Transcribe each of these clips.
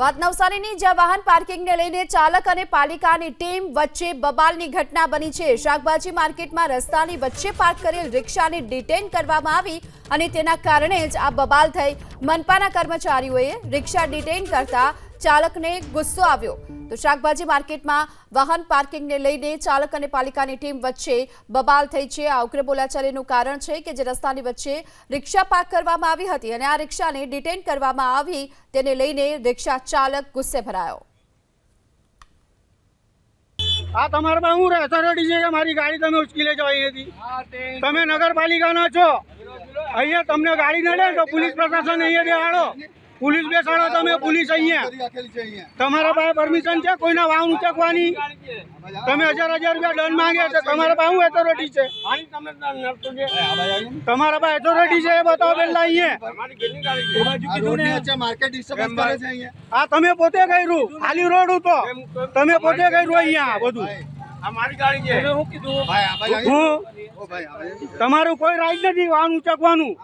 વાત નવસારીની, જ્યાં વાહન પાર્કિંગને લઈને ચાલક અને પાલિકાની ટીમ વચ્ચે બબાલની ઘટના બની છે. શાકભાજી માર્કેટમાં રસ્તાની વચ્ચે પાર્ક કરેલ રિક્ષાને ડિટેન કરવામાં આવી અને તેના કારણે જ આ બબાલ થઈ. મનપાના કર્મચારીઓએ રિક્ષા ડિટેન કરતા ચાલકને ગુસ્સો આવ્યો. તો શાકભાજી માર્કેટમાં વાહન પાર્કિંગને લઈને ચાલક અને પાલિકાની ટીમ વચ્ચે બબાલ થઈ છે. આ ઉગ્ર બોલાચાલીનું કારણ છે કે જે રસ્તાની વચ્ચે રિક્ષા પાર્ક કરવામાં આવી હતી અને આ રિક્ષાને ડિટેન કરવામાં આવી તેને લઈને રિક્ષા ચાલક ગુસ્સે ભરાયો. આ તમારા પાસે હું રહેતો છે કે મારી ગાડી તમે ઉચકી લેજો અહીંયાથી. તમે નગરપાલિકાના છો. અહીંયા તમને ગાડી ન તો પોલીસ પ્રશાસન અહીંયા બેહાડો. પોલીસ બેસાડો તમે, પોલીસ અહીંયા. તમારા પાસે પરમિશન છે, કોઈના વાહન ઉચકવાની? તમે હજાર હજાર રૂપિયા દંડ માંગે છે, તમારા પાસે શું એથોરિટી છે? તમારા પાસે એથોરિટી છે, એ બતાવો પહેલા અહીંયા. આ તમે પોતે કર્યું, ખાલી રોડ હતો તમે પોતે કર્યું અહીંયા બધું. તમારું કોઈ રાઈડ નથી વાહન ઉચકવાનું.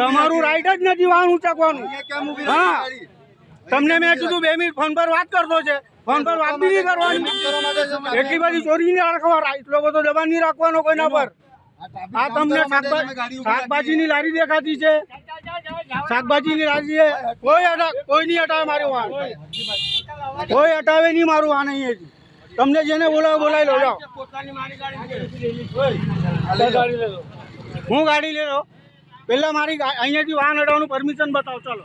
તમારું રાઈડ જ નથી વાહન ઉચકવાનું. અહીંયા હા. તમને મેં કીધું બે મિનિટ ફોન પર વાત કરતો છે. ફોન પર વાત બી નહીં કરવાની. એટલી બધી ચોરી નહીં રાખવા. એટલો બધો દબાણ નહીં રાખવાનો કોઈના પર. આ તમને શાકભાજી. શાકભાજીની લારી દેખાતી છે. શાકભાજીની લારી છે. કોઈ કોઈ નહીં હટાવે મારું વાહન. કોઈ હટાવે નહીં મારું વાહન અહીંયાથી. તમને જેને બોલાવો બોલાવી લો જાઓ. હું ગાડી લેલો પેલા મારી ગા- અહીંયાથી વાહન અડવાનું પરમિશન બતાવો ચાલો.